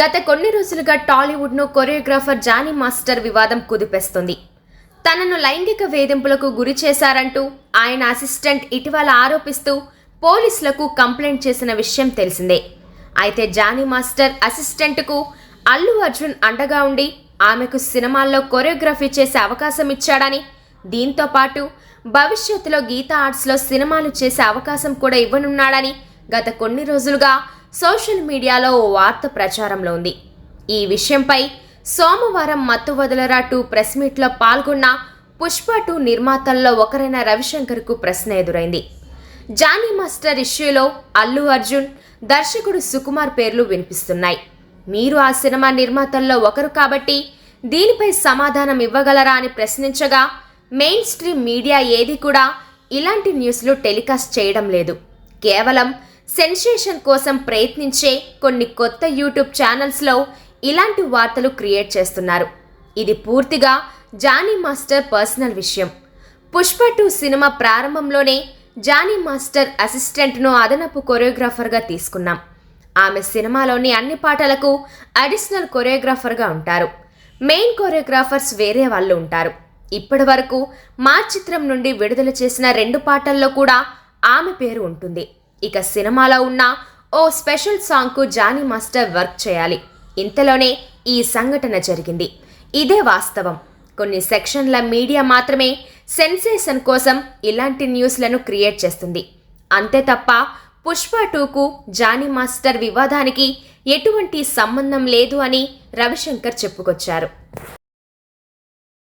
గత కొన్ని రోజులుగా టాలీవుడ్ను కొరియోగ్రాఫర్ జానీ మాస్టర్ వివాదం కుదిపేస్తుంది. తనను లైంగిక వేధింపులకు గురి చేశారంటూ ఆయన అసిస్టెంట్ ఇటీవల ఆరోపిస్తూ పోలీసులకు కంప్లైంట్ చేసిన విషయం తెలిసిందే. అయితే జానీ మాస్టర్ అసిస్టెంట్కు అల్లు అర్జున్ అండగా ఉండి ఆమెకు సినిమాల్లో కొరియోగ్రఫీ చేసే అవకాశం ఇచ్చాడని దీంతో పాటు భవిష్యత్తులో గీతా ఆర్ట్స్లో సినిమాలు చేసే అవకాశం కూడా ఇవ్వనున్నాడని గత కొన్ని రోజులుగా సోషల్ మీడియాలో ఓ వార్త ప్రచారంలో ఉంది. ఈ విషయంపై సోమవారం మత్తు వదలరా టూ ప్రెస్ మీట్లో పాల్గొన్న పుష్ప టూ నిర్మాతల్లో ఒకరైన రవిశంకర్కు ప్రశ్న ఎదురైంది. జానీ మాస్టర్ ఇష్యూలో అల్లు అర్జున్ దర్శకుడు సుకుమార్ పేర్లు వినిపిస్తున్నాయి. మీరు ఆ సినిమా నిర్మాతల్లో ఒకరు కాబట్టి దీనిపై సమాధానం ఇవ్వగలరా అని ప్రశ్నించగా మెయిన్ స్ట్రీమ్ మీడియా ఏది కూడా ఇలాంటి న్యూస్లు టెలికాస్ట్ చేయడం లేదు. కేవలం సెన్సేషన్ కోసం ప్రయత్నించే కొన్ని కొత్త యూట్యూబ్ ఛానల్స్లో ఇలాంటి వార్తలు క్రియేట్ చేస్తున్నారు. ఇది పూర్తిగా జానీ మాస్టర్ పర్సనల్ విషయం. పుష్ప టూ సినిమా ప్రారంభంలోనే జానీ మాస్టర్ అసిస్టెంట్ను అదనపు కొరియోగ్రాఫర్గా తీసుకున్నాం. ఆమె సినిమాలోని అన్ని పాటలకు అడిషనల్ కొరియోగ్రాఫర్గా ఉంటారు. మెయిన్ కొరియోగ్రాఫర్స్ వేరే వాళ్ళు ఉంటారు. ఇప్పటి వరకు మా చిత్రం నుండి విడుదల చేసిన రెండు పాటల్లో కూడా ఆమె పేరు ఉంటుంది. ఇక సినిమాలో ఉన్న ఓ స్పెషల్ సాంగ్కు జానీ మాస్టర్ వర్క్ చేయాలి. ఇంతలోనే ఈ సంఘటన జరిగింది. ఇదే వాస్తవం. కొన్ని సెక్షన్ల మీడియా మాత్రమే సెన్సేషన్ కోసం ఇలాంటి న్యూస్లను క్రియేట్ చేస్తుంది. అంతే తప్ప పుష్ప టూకు జానీ మాస్టర్ వివాదానికి ఎటువంటి సంబంధం లేదు అని రవిశంకర్ చెప్పుకొచ్చారు.